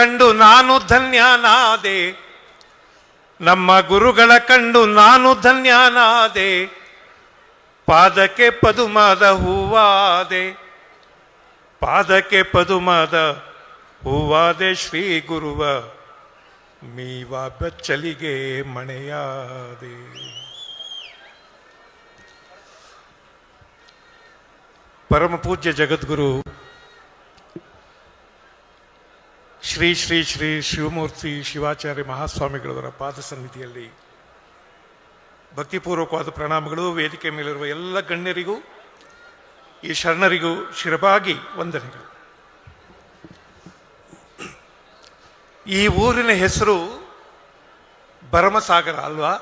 ಕಂಡು ನಾನು ಧನ್ಯನಾದೆ. ನಮ್ಮ ಗುರುಗಳ ಕಂಡು ನಾನು ಧನ್ಯನಾದೆ. ಪಾದಕ್ಕೆ ಪದುಮದ ಹೂವಾದೆ. ಪಾದಕ್ಕೆ ಪದುಮದ ಹೂವಾದೆ ಶ್ರೀ ಗುರುವ. ಮೀವಾ ಬೆಚ್ಚಲಿಗೆ ಮಣೆಯಾದೆ. ಪರಮ ಪೂಜ್ಯ ಜಗದ್ಗುರು ಶ್ರೀ ಶ್ರೀ ಶ್ರೀ ಶಿವಮೂರ್ತಿ ಶಿವಾಚಾರ್ಯ ಮಹಾಸ್ವಾಮಿಗಳವರ ಪಾದ ಸನ್ನಿಧಿಯಲ್ಲಿ ಭಕ್ತಿಪೂರ್ವಕವಾದ ಪ್ರಣಾಮಗಳು, ವೇದಿಕೆ ಮೇಲಿರುವ ಎಲ್ಲ ಗಣ್ಯರಿಗೂ, ಈ ಶರಣರಿಗೂ ಶಿರಬಾಗಿ ವಂದನೆಗಳು. ಈ ಊರಿನ ಹೆಸರು ಭರಮಸಾಗರ ಅಲ್ವಾ?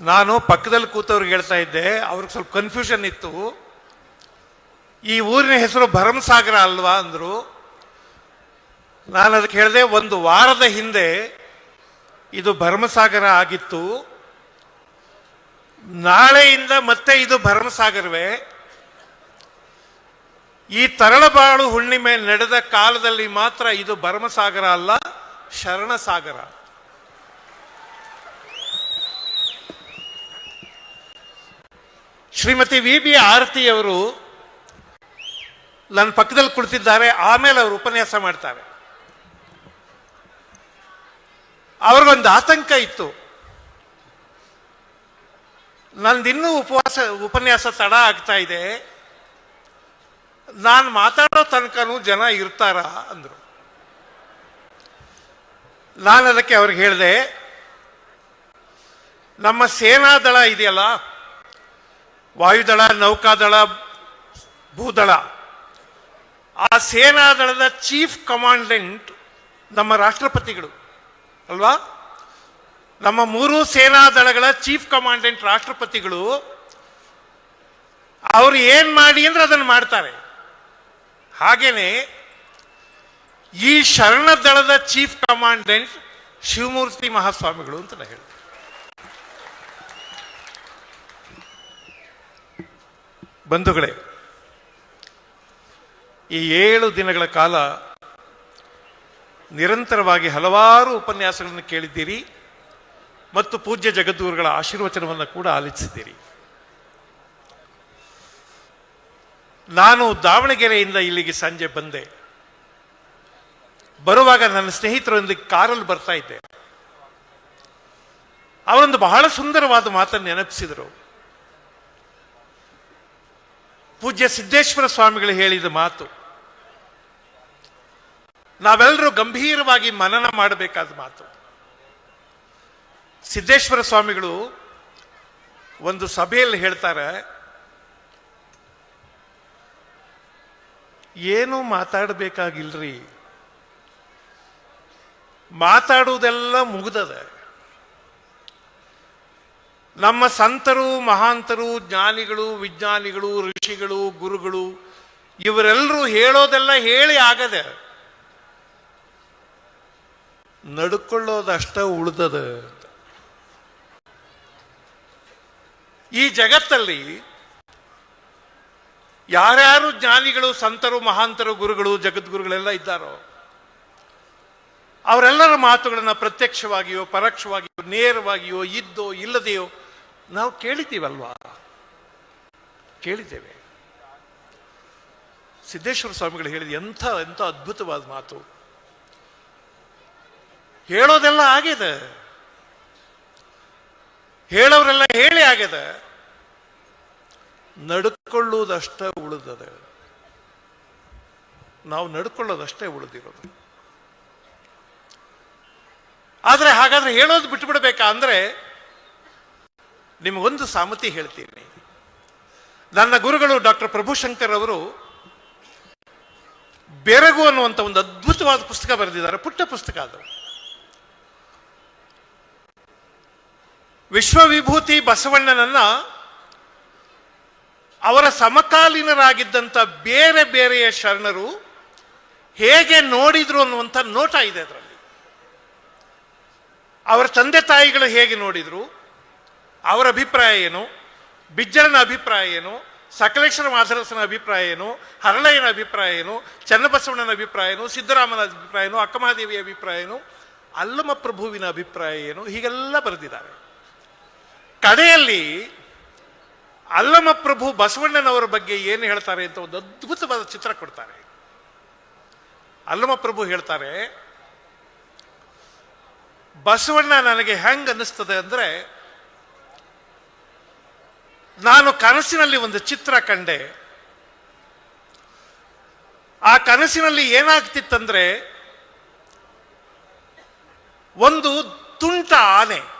ನಾನು ಪಕ್ಕದಲ್ಲಿ ಕೂತವ್ರಿಗೆ ಹೇಳ್ತಾ ಇದ್ದೆ, ಅವ್ರಿಗೆ ಸ್ವಲ್ಪ ಕನ್ಫ್ಯೂಷನ್ ಇತ್ತು. ಈ ಊರಿನ ಹೆಸರು ಭರಮಸಾಗರ ಅಲ್ವಾ ಅಂದರು. ನಾನು ಅದಕ್ಕೆ ಹೇಳಿದೆ, ಒಂದು ವಾರದ ಹಿಂದೆ ಇದು ಭರಮಸಾಗರ ಆಗಿತ್ತು. ನಾಳೆಯಿಂದ ಮತ್ತೆ ಇದು ಭರಮಸಾಗರವೇ. ಈ ತರಳಬಾಳು ಹುಣ್ಣಿಮೆ ನಡೆದ ಕಾಲದಲ್ಲಿ ಮಾತ್ರ ಇದು ಭರಮಸಾಗರ ಅಲ್ಲ, ಶರಣಸಾಗರ. ಶ್ರೀಮತಿ ವಿ ಬಿ ಆರತಿಯವರು ನನ್ನ ಪಕ್ಕದಲ್ಲಿ ಕುಳಿತಿದ್ದಾರೆ, ಆಮೇಲೆ ಅವರು ಉಪನ್ಯಾಸ ಮಾಡ್ತಾರೆ. ಅವ್ರಿಗೊಂದು ಆತಂಕ ಇತ್ತು. ನಂದಿನ್ನೂ ಉಪವಾಸ, ಉಪನ್ಯಾಸ ತಡ ಆಗ್ತಾ ಇದೆ. ನಾನು ಮಾತಾಡೋ ತನಕನೂ ಜನ ಇರ್ತಾರ ಅಂದರು. ನಾನು ಅದಕ್ಕೆ ಅವ್ರಿಗೆ ಹೇಳಿದೆ, ನಮ್ಮ ಸೇನಾ ದಳ ಇದೆಯಲ್ಲ, ವಾಯುದಳ, ನೌಕಾದಳ, ಭೂದಳ. ಆ ಸೇನಾದಳದ ಚೀಫ್ ಕಮಾಂಡೆಂಟ್ ನಮ್ಮ ರಾಷ್ಟ್ರಪತಿಗಳು, ಅಲ್ವಾ? ನಮ್ಮ ಮೂರು ಸೇನಾದಳಗಳ ಚೀಫ್ ಕಮಾಂಡೆಂಟ್ ರಾಷ್ಟ್ರಪತಿಗಳು, ಅವರು ಏನು ಮಾಡಿ ಅಂದ್ರೆ ಅದನ್ನು ಮಾಡ್ತಾರೆ. ಹಾಗೇನೆ, ಈ ಶರಣ ದಳದ ಚೀಫ್ ಕಮಾಂಡೆಂಟ್ ಶಿವಮೂರ್ತಿ ಮಹಾಸ್ವಾಮಿಗಳು ಅಂತ ನಾನು ಬಂಧುಗಳೇ ಈ ಏಳು ದಿನಗಳ ಕಾಲ ನಿರಂತರವಾಗಿ ಹಲವಾರು ಉಪನ್ಯಾಸಗಳನ್ನು ಕೇಳಿದ್ದೀರಿ ಮತ್ತು ಪೂಜ್ಯ ಜಗದ್ಗುರುಗಳ ಆಶೀರ್ವಚನವನ್ನು ಕೂಡ ಆಲಿಸಿದ್ದೀರಿ. ನಾನು ದಾವಣಗೆರೆಯಿಂದ ಇಲ್ಲಿಗೆ ಸಂಜೆ ಬಂದೆ. ಬರುವಾಗ ನನ್ನ ಸ್ನೇಹಿತರೊಂದಿಗೆ ಕಾರಲ್ಲಿ ಬರ್ತಾ ಇದ್ದೆ. ಅವರೊಂದು ಬಹಳ ಸುಂದರವಾದ ಮಾತನ್ನು ನೆನಪಿಸಿದರು. ಪೂಜ್ಯ ಸಿದ್ದೇಶ್ವರ ಸ್ವಾಮಿಗಳು ಹೇಳಿದ ಮಾತು ನಾವೆಲ್ಲರೂ ಗಂಭೀರವಾಗಿ ಮನನ ಮಾಡಬೇಕಾದ ಮಾತು. ಸಿದ್ದೇಶ್ವರ ಸ್ವಾಮಿಗಳು ಒಂದು ಸಭೆಯಲ್ಲಿ ಹೇಳ್ತಾರೆ, ಏನು ಮಾತಾಡಬೇಕಾಗಿಲ್ರಿ? ಮಾತಾಡುವುದೆಲ್ಲ ಮುಗ್ದದ. ನಮ್ಮ ಸಂತರು, ಮಹಾಂತರು, ಜ್ಞಾನಿಗಳು, ವಿಜ್ಞಾನಿಗಳು, ಋಷಿಗಳು, ಗುರುಗಳು, ಇವರೆಲ್ಲರೂ ಹೇಳೋದೆಲ್ಲ ಹೇಳಿ ಆಗದೆ ನಡ್ಕೊಳ್ಳೋದಷ್ಟ ಉಳ್ದದ ಈ ಜಗತ್ತಲ್ಲಿ ಯಾರ್ಯಾರು ಜ್ಞಾನಿಗಳು, ಸಂತರು, ಮಹಾಂತರು, ಗುರುಗಳು, ಜಗದ್ಗುರುಗಳೆಲ್ಲ ಇದ್ದಾರೋ, ಅವರೆಲ್ಲರ ಮಾತುಗಳನ್ನು ಪ್ರತ್ಯಕ್ಷವಾಗಿಯೋ, ಪರೋಕ್ಷವಾಗಿಯೋ, ನೇರವಾಗಿಯೋ, ಇದ್ದೋ, ಇಲ್ಲದೆಯೋ ನಾವು ಕೇಳಿದ್ದೀವಲ್ವಾ? ಕೇಳಿದ್ದೇವೆ. ಸಿದ್ದೇಶ್ವರ ಸ್ವಾಮಿಗಳು ಹೇಳಿದ ಎಂಥ ಎಂಥ ಅದ್ಭುತವಾದ ಮಾತು. ಹೇಳೋದೆಲ್ಲ ಆಗಿದೆ. ಹೇಳೋರೆಲ್ಲ ಹೇಳಿ ಆಗಿದೆ. ನಡ್ಕೊಳ್ಳುವುದಷ್ಟೇ ಉಳಿದದೆ. ನಾವು ನಡ್ಕೊಳ್ಳೋದಷ್ಟೇ ಉಳಿದಿರೋದು. ಆದರೆ ಹಾಗಾದ್ರೆ ಹೇಳೋದು ಬಿಟ್ಟುಬಿಡ್ಬೇಕಾ ಅಂದ್ರೆ, ನಿಮಗೊಂದು ಸಾಮತಿ ಹೇಳ್ತೀನಿ. ನನ್ನ ಗುರುಗಳು ಡಾಕ್ಟರ್ ಪ್ರಭುಶಂಕರ್ ಅವರು ಬೆರಗು ಅನ್ನುವಂಥ ಒಂದು ಅದ್ಭುತವಾದ ಪುಸ್ತಕ ಬರೆದಿದ್ದಾರೆ. ಪುಟ್ಟ ಪುಸ್ತಕ ಅದು. ವಿಶ್ವವಿಭೂತಿ ಬಸವಣ್ಣನನ್ನ ಅವರ ಸಮಕಾಲೀನರಾಗಿದ್ದಂಥ ಬೇರೆ ಬೇರೆಯ ಶರಣರು ಹೇಗೆ ನೋಡಿದ್ರು ಅನ್ನುವಂಥ ನೋಟ ಇದೆ ಅದರಲ್ಲಿ. ಅವರ ತಂದೆ ತಾಯಿಗಳು ಹೇಗೆ ನೋಡಿದ್ರು, ಅವರ ಅಭಿಪ್ರಾಯ ಏನು ಬಿಜ್ಜರನ ಅಭಿಪ್ರಾಯ ಏನು ಸಕಲೇಶ್ವರ ಮಾಧರಸನ ಅಭಿಪ್ರಾಯ ಏನು, ಹರಳಯ್ಯನ ಅಭಿಪ್ರಾಯ ಏನು, ಚನ್ನಬಸವಣ್ಣನ ಅಭಿಪ್ರಾಯ ಏನು, ಸಿದ್ದರಾಮನ ಅಭಿಪ್ರಾಯನು ಅಕ್ಕಮಹಾದೇವಿಯ ಅಭಿಪ್ರಾಯ ಏನು ಅಲ್ಲಮ ಪ್ರಭುವಿನ ಅಭಿಪ್ರಾಯ ಏನು, ಹೀಗೆಲ್ಲ ಬರೆದಿದ್ದಾರೆ. ಕಡೆಯಲ್ಲಿ ಅಲ್ಲಮ ಪ್ರಭು ಬಸವಣ್ಣನವರ ಬಗ್ಗೆ ಏನು ಹೇಳ್ತಾರೆ ಅಂತ ಒಂದು ಅದ್ಭುತವಾದ ಚಿತ್ರ ಕೊಡ್ತಾರೆ. ಅಲ್ಲಮ ಪ್ರಭು ಹೇಳ್ತಾರೆ, ಬಸವಣ್ಣ ನನಗೆ ಹೆಂಗ್ ಅನ್ನಿಸ್ತದೆ ಅಂದರೆ, ನಾನು ಕನಸಿನಲ್ಲಿ ಒಂದು ಚಿತ್ರ ಕಂಡೆ. ಆ ಕನಸಿನಲ್ಲಿ ಏನಾಗ್ತಿತ್ತಂದ್ರೆ, ಒಂದು ತುಂಟ ಆನೆ.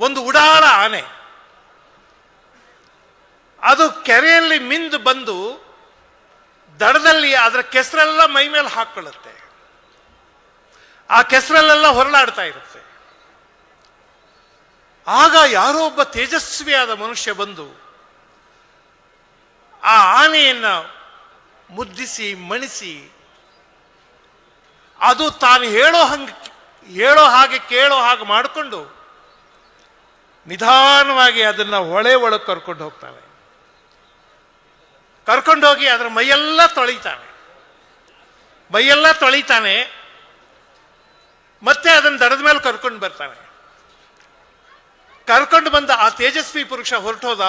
ಒಂದು ಉಡಾಳ ಆನೆ. ಅದು ಕೆರೆಯಲ್ಲಿ ಮಿಂದು ಬಂದು ದಡದಲ್ಲಿ ಅದರ ಕೆಸರೆಲ್ಲ ಮೈ ಮೇಲೆ ಹಾಕೊಳ್ಳುತ್ತೆ ಆ ಕೆಸರಲ್ಲೆಲ್ಲ ಹೊರಳಾಡ್ತಾ ಇರುತ್ತೆ. ಆಗ ಯಾರೋ ಒಬ್ಬ ತೇಜಸ್ವಿಯಾದ ಮನುಷ್ಯ ಬಂದು ಆ ಆನೆಯನ್ನ ಮುದ್ದಿಸಿ, ಮಣಿಸಿ, ಅದು ತಾನು ಹೇಳೋ ಹಂಗೆ, ಹೇಳೋ ಹಾಗೆ, ಕೇಳೋ ಹಾಗೆ ಮಾಡಿಕೊಂಡು ನಿಧಾನವಾಗಿ ಅದನ್ನ ಹೊಳೆ ಒಳಗೆ ಕರ್ಕೊಂಡು ಹೋಗ್ತಾನೆ ಕರ್ಕೊಂಡೋಗಿ ಅದರ ಮೈಯೆಲ್ಲ ತೊಳಿತಾನೆ ಮೈಯೆಲ್ಲ ತೊಳಿತಾನೆ ಮತ್ತೆ ಅದನ್ನ ದಡದ ಮೇಲೆ ಕರ್ಕೊಂಡು ಬರ್ತಾನೆ ಕರ್ಕೊಂಡು ಬಂದ ಆ ತೇಜಸ್ವಿ ಪುರುಷ ಹೊರಟೋದ.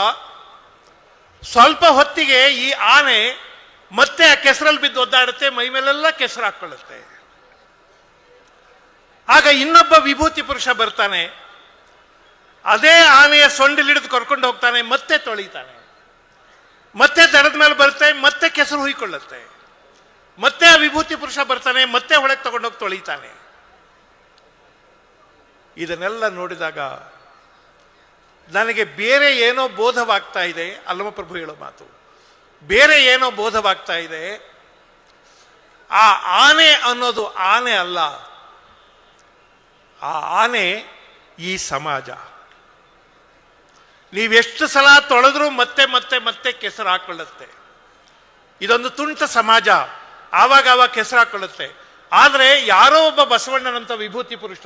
ಸ್ವಲ್ಪ ಹೊತ್ತಿಗೆ ಈ ಆನೆ ಮತ್ತೆ ಆ ಕೆಸರಲ್ಲಿ ಬಿದ್ದು ಒದ್ದಾಡುತ್ತೆ, ಮೈ ಮೇಲೆಲ್ಲ ಕೆಸರು ಹಾಕೊಳ್ಳುತ್ತೆ ಆಗ ಇನ್ನೊಬ್ಬ ವಿಭೂತಿ ಪುರುಷ ಬರ್ತಾನೆ. ಅದೇ ಆನೆಯ ಸೊಂಡಿಲಿಡಿದು ಕರ್ಕೊಂಡು ಹೋಗ್ತಾನೆ, ಮತ್ತೆ ತೊಳಿತಾನೆ. ಮತ್ತೆ ದಡದ ಮೇಲೆ ಬರುತ್ತೆ, ಮತ್ತೆ ಕೆಸರು ಹುಯ್ಕೊಳ್ಳುತ್ತೆ. ಮತ್ತೆ ಆ ವಿಭೂತಿ ಪುರುಷ ಬರ್ತಾನೆ, ಮತ್ತೆ ಒಳಗೆ ತಗೊಂಡೋಗಿ ತೊಳಿತಾನೆ. ಇದನ್ನೆಲ್ಲ ನೋಡಿದಾಗ ನನಗೆ ಬೇರೆ ಏನೋ ಬೋಧವಾಗ್ತಾ ಇದೆ ಅಲ್ಲಮಪ್ರಭು ಹೇಳೋ ಮಾತು. ಬೇರೆ ಏನೋ ಬೋಧವಾಗ್ತಾ ಇದೆ. ಆ ಆನೆ ಅನ್ನೋದು ಆನೆ ಅಲ್ಲ. ಆ ಆನೆ ಈ ಸಮಾಜ. ನೀವೆಷ್ಟು ಸಲ ತೊಳೆದ್ರೂ ಮತ್ತೆ ಮತ್ತೆ ಮತ್ತೆ ಕೆಸರು ಹಾಕೊಳ್ಳುತ್ತೆ. ಇದೊಂದು ತುಂಟ ಸಮಾಜ. ಆವಾಗ ಆವಾಗ ಕೆಸರು ಹಾಕೊಳ್ಳುತ್ತೆ. ಆದರೆ ಯಾರೋ ಒಬ್ಬ ಬಸವಣ್ಣನಂತ ವಿಭೂತಿ ಪುರುಷ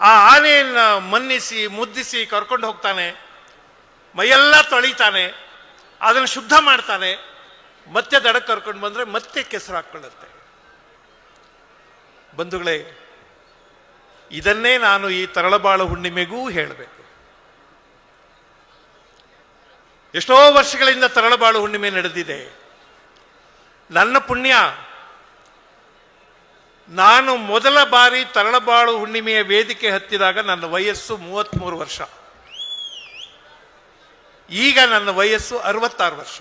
ಆ ಆನೆಯನ್ನು ಮನ್ನಿಸಿ, ಮುದ್ದಿಸಿ ಕರ್ಕೊಂಡು ಹೋಗ್ತಾನೆ. ಮೈಯೆಲ್ಲ ತೊಳಿತಾನೆ. ಅದನ್ನು ಶುದ್ಧ ಮಾಡ್ತಾನೆ. ಮತ್ತೆ ದಡಕ್ಕೆ ಕರ್ಕೊಂಡು ಬಂದ್ರೆ ಮತ್ತೆ ಕೆಸರು ಹಾಕೊಳ್ಳುತ್ತೆ. ಬಂಧುಗಳೇ, ಇದನ್ನೇ ನಾನು ಈ ತರಳಬಾಳು ಹುಣ್ಣಿಮೆಗೂ ಹೇಳಬೇಕು. ಎಷ್ಟೋ ವರ್ಷಗಳಿಂದ ತರಳಬಾಳು ಹುಣ್ಣಿಮೆ ನಡೆದಿದೆ. ನನ್ನ ಪುಣ್ಯ, ನಾನು ಮೊದಲ ಬಾರಿ ತರಳಬಾಳು ಹುಣ್ಣಿಮೆಯ ವೇದಿಕೆ ಹತ್ತಿದಾಗ ನನ್ನ ವಯಸ್ಸು ಮೂವತ್ತ್ಮೂರು ವರ್ಷ. ಈಗ ನನ್ನ ವಯಸ್ಸು ಅರವತ್ತಾರು ವರ್ಷ.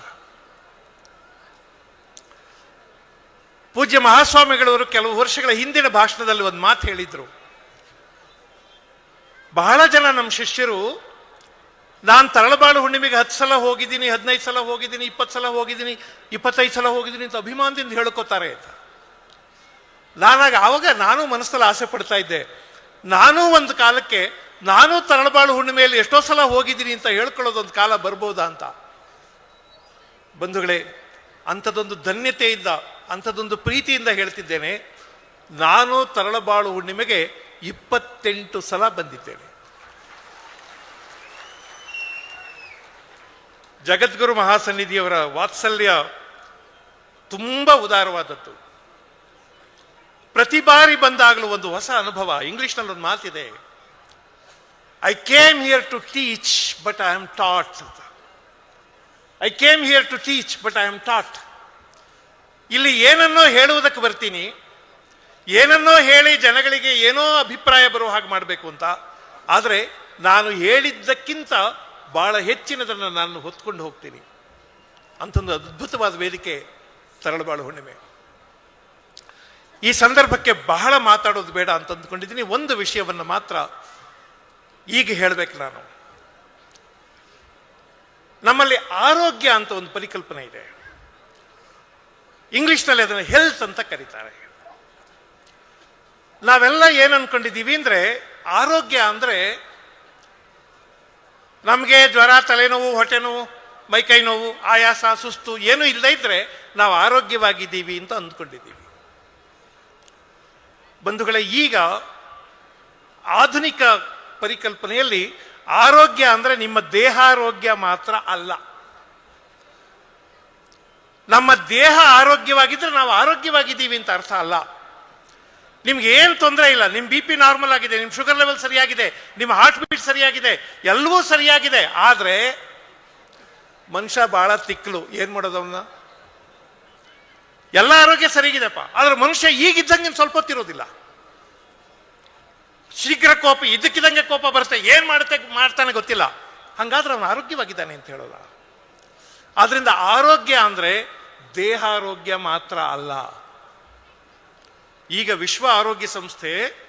ಪೂಜ್ಯ ಮಹಾಸ್ವಾಮಿಗಳವರು ಕೆಲವು ವರ್ಷಗಳ ಹಿಂದಿನ ಭಾಷಣದಲ್ಲಿ ಒಂದು ಮಾತು ಹೇಳಿದ್ರು. ಬಹಳ ಜನ ನಮ್ಮ ಶಿಷ್ಯರು ನಾನು ತರಳಬಾಳು ಹುಣ್ಣಿಮೆಗೆ ಹತ್ತು ಸಲ ಹೋಗಿದ್ದೀನಿ, ಹದಿನೈದು ಸಲ ಹೋಗಿದ್ದೀನಿ, ಇಪ್ಪತ್ತು ಸಲ ಹೋಗಿದ್ದೀನಿ, ಇಪ್ಪತ್ತೈದು ಸಲ ಹೋಗಿದ್ದೀನಿ ಅಂತ ಅಭಿಮಾನದಿಂದ ಹೇಳ್ಕೊತಾರೆ ಅಂತ. ನಾನಾಗ ಆವಾಗ ನಾನು ಮನಸ್ಸಲ್ಲಿ ಆಸೆ ಪಡ್ತಾ ಇದ್ದೆ. ನಾನು ಒಂದು ಕಾಲಕ್ಕೆ ನಾನು ತರಳಬಾಳು ಹುಣ್ಣಿಮೆಯಲ್ಲಿ ಎಷ್ಟೋ ಸಲ ಹೋಗಿದ್ದೀನಿ ಅಂತ ಹೇಳ್ಕೊಳ್ಳೋದೊಂದು ಕಾಲ ಬರ್ಬೋದಾ ಅಂತ. ಬಂಧುಗಳೇ, ಅಂಥದ್ದೊಂದು ಧನ್ಯತೆಯಿಂದ, ಅಂಥದ್ದೊಂದು ಪ್ರೀತಿಯಿಂದ ಹೇಳ್ತಿದ್ದೇನೆ. ನಾನು ತರಳಬಾಳು ಹುಣ್ಣಿಮೆಗೆ ಇಪ್ಪತ್ತೆಂಟು ಸಲ ಬಂದಿದ್ದೇನೆ. ಜಗದ್ಗುರು ಮಹಾಸನ್ನಿಧಿಯವರ ವಾತ್ಸಲ್ಯ ತುಂಬ ಉದಾರವಾದದ್ದು. ಪ್ರತಿ ಬಾರಿ ಬಂದಾಗಲೂ ಒಂದು ಹೊಸ ಅನುಭವ ಇಂಗ್ಲಿಷ್ನಲ್ಲಿ ಒಂದು ಮಾತಿದೆ. I came here to teach but I am taught ಅಂತ. I came here to teach but I am taught ಇಲ್ಲಿ ಏನನ್ನೋ ಹೇಳುವುದಕ್ಕೆ ಬರ್ತೀನಿ. ಏನನ್ನೋ ಹೇಳಿ ಜನಗಳಿಗೆ ಏನೋ ಅಭಿಪ್ರಾಯ ಬರುವ ಹಾಗೆ ಮಾಡಬೇಕು ಅಂತ. ಆದರೆ ನಾನು ಹೇಳಿದ್ದಕ್ಕಿಂತ ಬಹಳ ಹೆಚ್ಚಿನದನ್ನು ನಾನು ಹೊತ್ಕೊಂಡು ಹೋಗ್ತೀನಿ. ಅಂಥೊಂದು ಅದ್ಭುತವಾದ ವೇದಿಕೆ ತರಳಬಾಳು ಹುಣ್ಣಿಮೆ. ಈ ಸಂದರ್ಭಕ್ಕೆ ಬಹಳ ಮಾತಾಡೋದು ಬೇಡ ಅಂತ ಅಂದ್ಕೊಂಡಿದ್ದೀನಿ. ಒಂದು ವಿಷಯವನ್ನು ಮಾತ್ರ ಈಗ ಹೇಳಬೇಕು ನಾನು. ನಮ್ಮಲ್ಲಿ ಆರೋಗ್ಯ ಅಂತ ಒಂದು ಪರಿಕಲ್ಪನೆ ಇದೆ. ಇಂಗ್ಲಿಷ್ನಲ್ಲಿ ಅದನ್ನು ಹೆಲ್ತ್ ಅಂತ ಕರೀತಾರೆ. ನಾವೆಲ್ಲ ಏನು ಅನ್ಕೊಂಡಿದ್ದೀವಿ ಅಂದರೆ, ಆರೋಗ್ಯ ಅಂದ್ರೆ ನಮಗೆ ಜ್ವರ, ತಲೆನೋವು ಹೊಟ್ಟೆ ನೋವು ಮೈಕೈ ನೋವು ಆಯಾಸ, ಸುಸ್ತು ಏನೂ ಇಲ್ಲದೇ ಇದ್ದರೆ ನಾವು ಆರೋಗ್ಯವಾಗಿದ್ದೀವಿ ಅಂತ ಅಂದ್ಕೊಂಡಿದ್ದೀವಿ. ಬಂಧುಗಳೇ, ಈಗ ಆಧುನಿಕ ಪರಿಕಲ್ಪನೆಯಲ್ಲಿ ಆರೋಗ್ಯ ಅಂದರೆ ನಿಮ್ಮ ದೇಹಾರೋಗ್ಯ ಮಾತ್ರ ಅಲ್ಲ. ನಮ್ಮ ದೇಹ ಆರೋಗ್ಯವಾಗಿದ್ದರೆ ನಾವು ಆರೋಗ್ಯವಾಗಿದ್ದೀವಿ ಅಂತ ಅರ್ಥ ಅಲ್ಲ. ನಿಮ್ಗೆ ಏನು ತೊಂದರೆ ಇಲ್ಲ ನಿಮ್ಮ ಬಿ ಪಿ ನಾರ್ಮಲ್ ಆಗಿದೆ ನಿಮ್ಮ ಶುಗರ್ ಲೆವೆಲ್ ಸರಿಯಾಗಿದೆ, ನಿಮ್ಮ ಹಾರ್ಟ್ ಬೀಟ್ ಸರಿಯಾಗಿದೆ, ಎಲ್ಲವೂ ಸರಿಯಾಗಿದೆ. ಆದರೆ ಮನುಷ್ಯ ಬಹಳ ತಿಕ್ಕಲು ಏನು ಮಾಡೋದು ಅವನ್ನ ಎಲ್ಲ ಆರೋಗ್ಯ ಸರಿಯಾಗಿದೆಪ್ಪ ಆದ್ರೆ ಮನುಷ್ಯ ಈಗಿದ್ದಂಗೆ ಸ್ವಲ್ಪ ಹೊತ್ತಿರೋದಿಲ್ಲ ಶೀಘ್ರ ಕೋಪ ಇದಕ್ಕಿದಂಗೆ ಕೋಪ ಬರುತ್ತೆ, ಏನು ಮಾಡುತ್ತೆ ಮಾಡ್ತಾನೆ ಗೊತ್ತಿಲ್ಲ. ಹಂಗಾದ್ರೆ ಅವನು ಆರೋಗ್ಯವಾಗಿದ್ದಾನೆ ಅಂತ ಹೇಳೋಲ್ಲ ಆದ್ರಿಂದ ಆರೋಗ್ಯ ಅಂದ್ರೆ ದೇಹಾರೋಗ್ಯ ಮಾತ್ರ ಅಲ್ಲ. ಈಗ ವಿಶ್ವ ಆರೋಗ್ಯ ಸಂಸ್ಥೆ